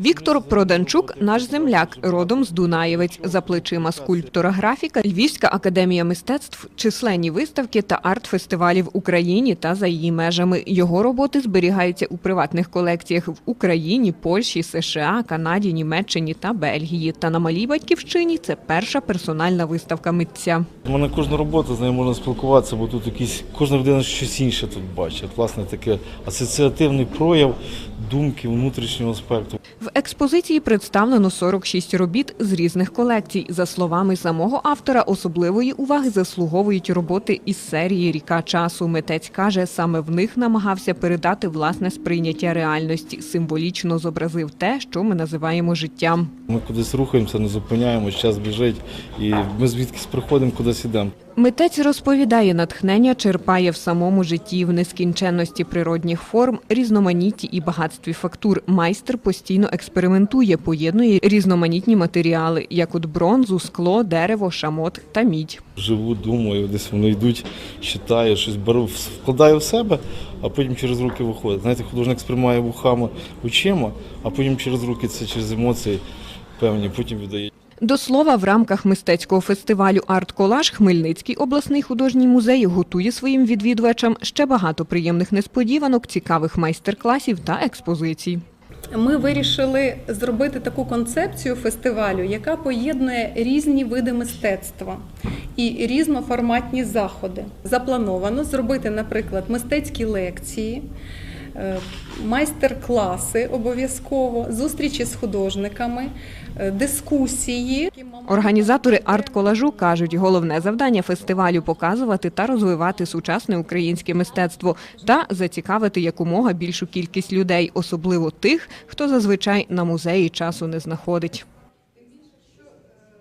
Віктор Проданчук наш земляк, родом з Дунаєвець. За плечима скульптора графіка, Львівська академія мистецтв, численні виставки та арт-фестивалі в Україні та за її межами. Його роботи зберігаються у приватних колекціях в Україні, Польщі, США, Канаді, Німеччині та Бельгії. Та на малій батьківщині це перша персональна виставка митця. У мене кожна робота, з нею можна спілкуватися, бо тут якісь кожна людина щось інше тут бачить. Власне, таке асоціативний прояв думки внутрішнього аспекту. В експозиції представлено 46 робіт з різних колекцій. За словами самого автора, особливої уваги заслуговують роботи із серії Ріка часу. Митець каже, саме в них намагався передати власне сприйняття реальності, символічно зобразив те, що ми називаємо життям. Ми кудись рухаємося, не зупиняємось, час біжить, і ми звідкись приходимо, кудись ідемо. Митець розповідає, натхнення черпає в самому житті, в нескінченності природних форм, різноманітті і багатстві фактур. Майстер постійно експериментує, поєднує різноманітні матеріали, як от бронзу, скло, дерево, шамот та мідь. Живу, думаю, десь вони йдуть, читаю, щось беру, вкладаю в себе, а потім через руки виходить. Знаєте, художник сприймає вухами, очима, а потім через руки це через емоції певні, потім віддає. До слова, в рамках мистецького фестивалю «Арт-колаж» Хмельницький обласний художній музей готує своїм відвідувачам ще багато приємних несподіванок, цікавих майстер-класів та експозицій. Ми вирішили зробити таку концепцію фестивалю, яка поєднує різні види мистецтва і різноформатні заходи. Заплановано зробити, наприклад, мистецькі лекції, майстер-класи обов'язково, зустрічі з художниками, е, дискусії. Організатори арт-колажу кажуть, головне завдання фестивалю показувати та розвивати сучасне українське мистецтво та зацікавити якомога більшу кількість людей, особливо тих, хто зазвичай на музеї часу не знаходить.